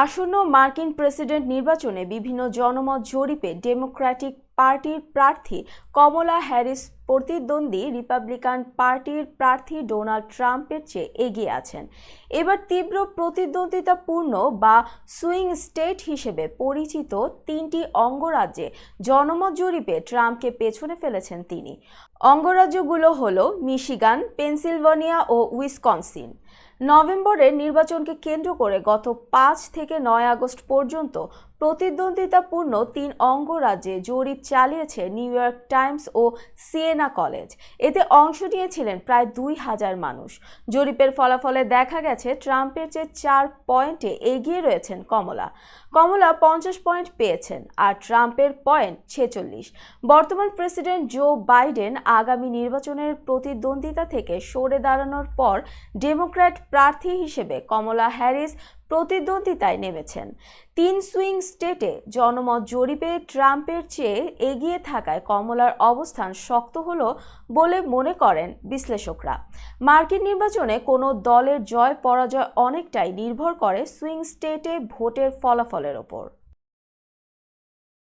আসন্ন মার্কিন প্রেসিডেন্ট নির্বাচনে বিভিন্ন জনমত জরিপে ডেমোক্র্যাটিক পার্টির প্রার্থী কমলা হ্যারিস প্রতিদ্বন্দ্বী রিপাবলিকান পার্টির প্রার্থী ডোনাল্ড ট্রাম্পের চেয়ে এগিয়ে আছেন। এবার তীব্র প্রতিদ্বন্দ্বিতাপূর্ণ বা সুইং স্টেট হিসেবে পরিচিত তিনটি অঙ্গরাজ্যে জনমত জরিপে ট্রাম্পকে পেছনে ফেলেছেন তিনি। অঙ্গরাজ্যগুলো হলো মিশিগান, পেনসিলভানিয়া ও উইসকনসিন। নভেম্বরের নির্বাচনকে কেন্দ্র করে গত পাঁচ থেকে নয় আগস্ট পর্যন্ত প্রতিদ্বন্দ্বিতাপূর্ণ তিন অঙ্গরাজ্যে জরিপ চালিয়েছে নিউ ইয়র্ক টাইমস ও সিয়েনা কলেজ। এতে অংশ নিয়েছিলেন প্রায় দুই হাজার মানুষ। জরিপের ফলাফলে দেখা গেছে, ট্রাম্পের চেয়ে চার পয়েন্টে এগিয়ে রয়েছেন কমলা। কমলা পঞ্চাশ পয়েন্ট পেয়েছেন আর ট্রাম্পের পয়েন্ট ছেচল্লিশ। বর্তমান প্রেসিডেন্ট জো বাইডেন আগামী নির্বাচনের প্রতিদ্বন্দ্বিতা থেকে সরে দাঁড়ানোর পর ডেমোক্র্যাট প্রার্থী হিসেবে কমলা হ্যারিস প্রতিদ্বন্দ্বিতায় নেমেছেন। তিন সুইং স্টেটে জনমত জরিপে ট্রাম্পের চেয়ে এগিয়ে থাকায় কমলার অবস্থান শক্ত হল বলে মনে করেন বিশ্লেষকরা। মার্কিন নির্বাচনে কোনো দলের জয় পরাজয় অনেকটাই নির্ভর করে সুইং স্টেটে ভোটের ফলাফলের ওপর।